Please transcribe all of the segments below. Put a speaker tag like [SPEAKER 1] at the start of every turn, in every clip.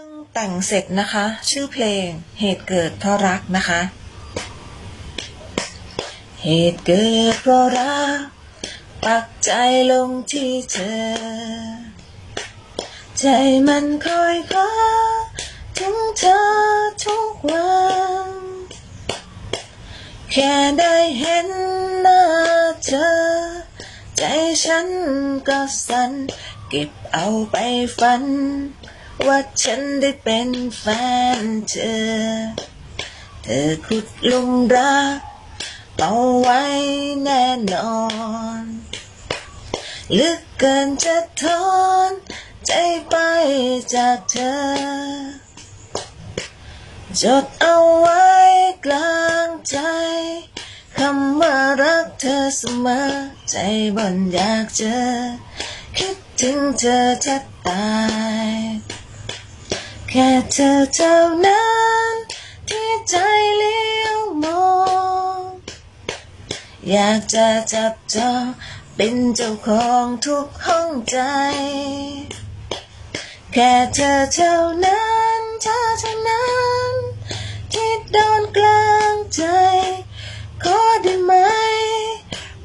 [SPEAKER 1] พิ่งแต่งเสร็จนะคะ ชื่อเพลงเหตุเกิดเพราะรักนะคะ เหตุเกิดเพราะรัก ปักใจลงที่เธอ ใจมันคอยคว้าถึงเธอทุกวัน แค่ได้เห็นหน้าเธอ ใจฉันก็สั่นเก็บเอาไปฝัน ว่าฉันได้เป็นแฟนเธอ เธอขุดลุมรักเอาไว้แน่นอนลึกเกินจะทนใจไปจากเธอ จดเอาไว้กลางใจคำว่ารักเธอเสมอ ใจบ่นอยากเจอ คิดถึงเธอแทบตาย แค่เธอเท่านั้นที่ใจเลี้ยวมอง อยากจะจับจองเป็นเจ้าของทุกห้องใจ แค่เธอเท่านั้นเธอเท่านั้นที่โดนกลางใจ ขอได้ไหม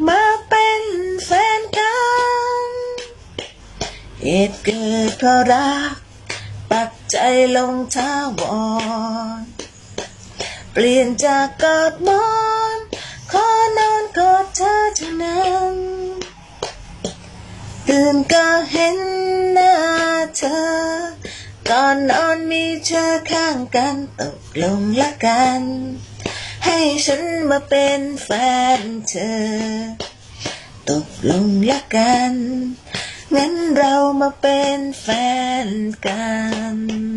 [SPEAKER 1] มาเป็นแฟนกันเหตุเกิดเพราะรัก ใจลงท้าวอนเปลี่ยนจากกอดมอนขอนอนกอดเธอเท่านั้นตื่นก็เห็นหน้าเธอ ก่อนนอนมีเธอข้างกันตกลงละกัน ให้ฉันมาเป็นแฟนเธอ ตกลงละกัน งั้นเรามาเป็นแฟนกัน